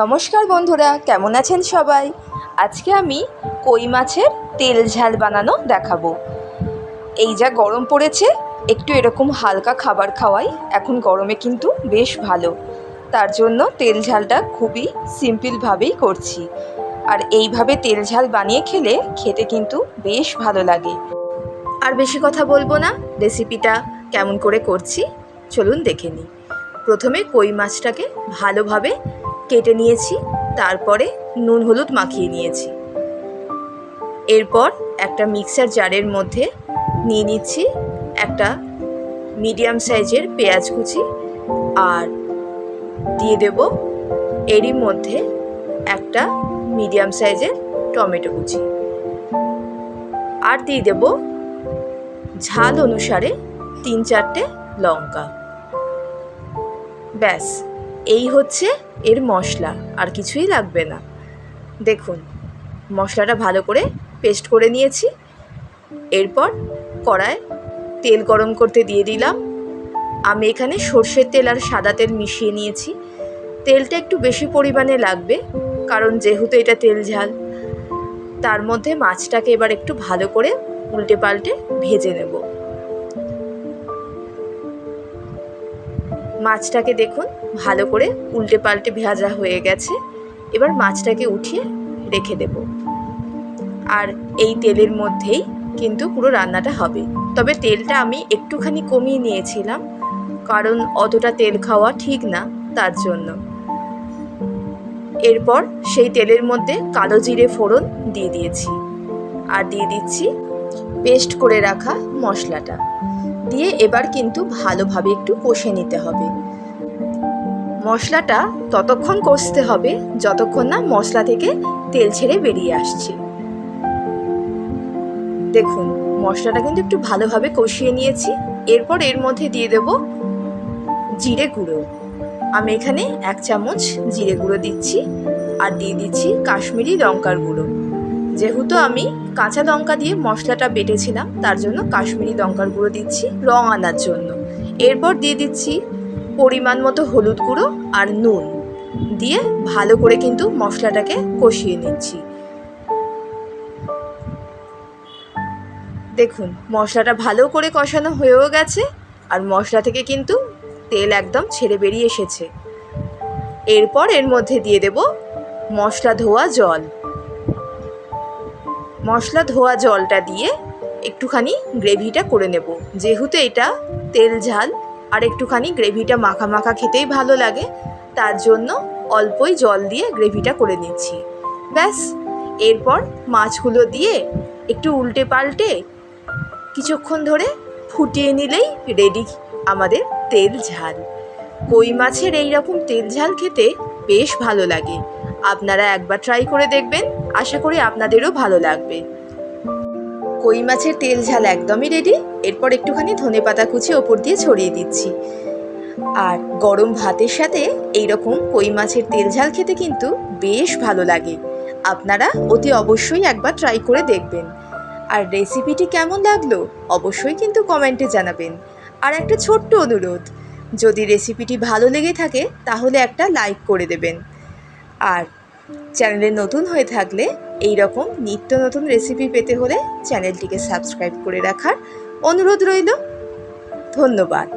নমস্কার বন্ধুরা, কেমন আছেন সবাই? আজকে আমি কই মাছের তেল ঝাল বানানো দেখাবো। এই যা গরম পড়েছে, একটু এরকম হালকা খাবার খাওয়াই এখন গরমে কিন্তু বেশ ভালো। তার জন্য তেল ঝালটা খুবই সিম্পলভাবেই করছি। আর এইভাবে তেল ঝাল বানিয়ে খেলে খেতে কিন্তু বেশ ভালো লাগে। আর বেশি কথা বলব না, রেসিপিটা কেমন করে করছি, চলুন দেখে নিই। প্রথমে কই মাছটাকে ভালোভাবে কেটে নিয়েছি, তারপরে নুন হলুদ মাখিয়ে নিয়েছি। এরপর একটা মিক্সার জারের মধ্যে নিয়ে নিচ্ছি একটা মিডিয়াম সাইজের পেঁয়াজ কুচি আর দিয়ে দেব এরই মধ্যে একটা মিডিয়াম সাইজের টমেটো কুচি। আর দিয়ে দেব ঝাল অনুসারে তিন চারটে লঙ্কা। ব্যাস। এই হচ্ছে এর মশলা, আর কিছুই লাগবে না। দেখুন, মশলাটা ভালো করে পেস্ট করে নিয়েছি। এরপর কড়ায় তেল গরম করতে দিয়ে দিলাম। আমি এখানে সর্ষের তেল আর সাদা তেল মিশিয়ে নিয়েছি। তেলটা একটু বেশি পরিমাণে লাগবে, কারণ যেহেতু এটা তেল ঝাল। তার মধ্যে মাছটাকে এবার একটু ভালো করে উল্টে পাল্টে ভেজে নেব। মাছটাকে দেখুন, ভালো করে উল্টে পাল্টে ভাজা হয়ে গেছে। এবার মাছটাকে উঠিয়ে রেখে দেব। আর এই তেলের মধ্যেই কিন্তু পুরো রান্নাটা হবে। তবে তেলটা আমি একটুখানি কমিয়ে নিয়েছিলাম, কারণ অতটা তেল খাওয়া ঠিক না তার জন্য। এরপর সেই তেলের মধ্যে কালো জিরে ফোড়ন দিয়ে দিয়েছি। আর দিয়ে দিচ্ছি পেস্ট করে রাখা মশলাটা। দিয়ে এবার কিন্তু ভালোভাবে একটু কষে নিতে হবে। মশলাটা ততক্ষণ কষতে হবে যতক্ষণ না মশলা থেকে তেল ছেড়ে বেরিয়ে আসছে। দেখুন, মশলাটা কিন্তু একটু ভালোভাবে কষিয়ে নিয়েছি। এরপর এর মধ্যে দিয়ে দেব জিরে গুঁড়ো। আমি এখানে এক চামচ জিরে গুঁড়ো দিচ্ছি আর দিয়ে দিচ্ছি কাশ্মীরি লঙ্কার গুঁড়ো। যেহেতু আমি কাঁচা লঙ্কা দিয়ে মশলাটা বেটেছিলাম, তার জন্য কাশ্মীরি লঙ্কার গুঁড়ো দিচ্ছি রং আনার জন্য। এরপর দিয়ে দিচ্ছি পরিমাণ মতো হলুদ গুঁড়ো আর নুন। দিয়ে ভালো করে কিন্তু মশলাটাকে কষিয়ে নিচ্ছি। দেখুন, মশলাটা ভালো করে কষানো হয়েও গেছে আর মশলা থেকে কিন্তু তেল একদম ছেড়ে বেরিয়ে এসেছে। এরপর এর মধ্যে দিয়ে দেব মশলা ধোয়া জল। মশলা ধোয়া জলটা দিয়ে একটুখানি গ্রেভিটা করে নেব। যেহেতু এটা তেল ঝাল, আর একটুখানি গ্রেভিটা মাখা মাখা খেতেই ভালো লাগে, তার জন্য অল্পই জল দিয়ে গ্রেভিটা করে নিচ্ছি। ব্যাস, এরপর মাছগুলো দিয়ে একটু উল্টে পাল্টে কিছুক্ষণ ধরে ফুটিয়ে নিলেই রেডি আমাদের তেল ঝাল। কই মাছের এই রকম তেল ঝাল খেতে বেশ ভালো লাগে। আপনারা একবার ট্রাই করে দেখবেন। আশা করি আপনাদেরও ভালো লাগবে। কই মাছের তেল ঝাল একদমই রেডি এরপর একটুখানি ধনে পাতা কুচি ওপর দিয়ে ছড়িয়ে দিচ্ছি। আর গরম ভাতের সাথে এই রকম কই মাছের তেল ঝাল খেতে কিন্তু বেশ ভালো লাগে। আপনারা অতি অবশ্যই একবার ট্রাই করে দেখবেন। আর রেসিপিটি কেমন লাগল অবশ্যই কিন্তু কমেন্টে জানাবেন। আর একটা ছোট্ট অনুরোধ, যদি রেসিপিটি ভালো লেগে থাকে তাহলে একটা লাইক করে দেবেন। আর চ্যানেলে নতুন হয়ে থাকলে এই রকম নিত্য নতুন রেসিপি পেতে হলে চ্যানেলটিকে সাবস্ক্রাইব করে রাখার অনুরোধ রইল। ধন্যবাদ।